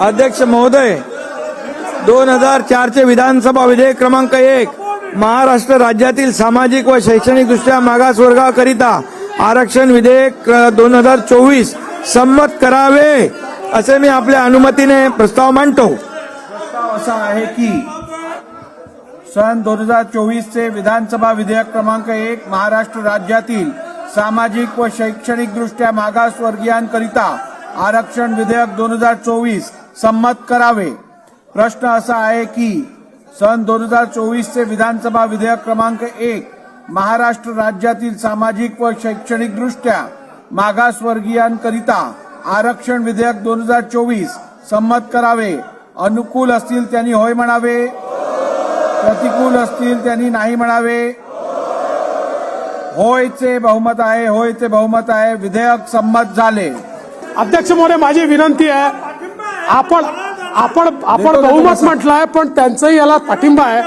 अध्यक्ष महोदय दोन हजार चारचे विधानसभा विधेयक क्रमांक एक महाराष्ट्र राज्यातील सामाजिक व शैक्षणिक दृष्ट्या मागासवर्गाकरिता आरक्षण विधेयक दोन हजार चोवीस संमत करावे असे मी आपल्या अनुमतीने प्रस्ताव मांडतो. प्रस्ताव असा आहे की सन दोन हजार चोवीसचे विधानसभा विधेयक क्रमांक एक महाराष्ट्र राज्यातील सामाजिक व शैक्षणिक दृष्ट्या मागासवर्गीयांकरिता आरक्षण विधेयक दोन हजार चोवीस संमत करावे. प्रश्न असा आहे की सन दोन हजार चोवीसचे विधानसभा विधेयक क्रमांक एक महाराष्ट्र राज्यातील सामाजिक व शैक्षणिकदृष्ट्या मागासवर्गीयांकरिता आरक्षण विधेयक दोन हजार चोवीस संमत करावे. अनुकूल असतील त्यांनी होय म्हणावे. प्रतिकूल असतील त्यांनी नाही म्हणावे. होयचे बहुमत आहे होयचे बहुमत आहे. विधेयक संमत झाले. अध्यक्ष महोदय माझी विनंती आहे आपण आपण आपण बहुमत म्हटलंय पण त्यांचंही याला पाठिंबा आहे.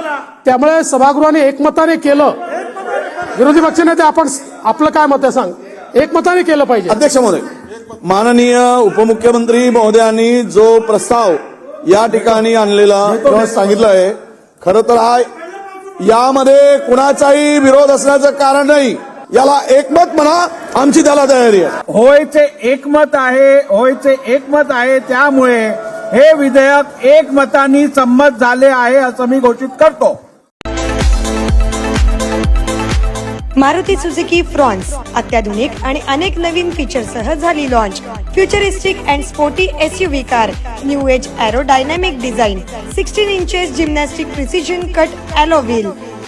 त्यामुळे सभागृहाने एकमताने केलं. विरोधी पक्षनेते आपण आपलं काय मत आहे सांग? एकमताने केलं पाहिजे. अध्यक्ष महोदय माननीय उपमुख्यमंत्री महोदयांनी जो प्रस्ताव या ठिकाणी आणलेला सांगितलं आहे खरं तर हा यामध्ये कुणाचाही विरोध असण्याचं कारण नाही. याला एकमत म्हणा आमची त्याला तयारी आहे. होयचे एकमत आहे होयचे एकमत आहे त्यामुळे हे विधेयक एकमताने संमत झाले आहे असं मी घोषित करतो. मारुती सुझुकी फ्रॉन्स अत्याधुनिक आणि अनेक नवीन फीचरसह झाली launch futuristic and sporty S U V car new age aerodynamic design sixteen inches gymnastic precision cut alloy wheel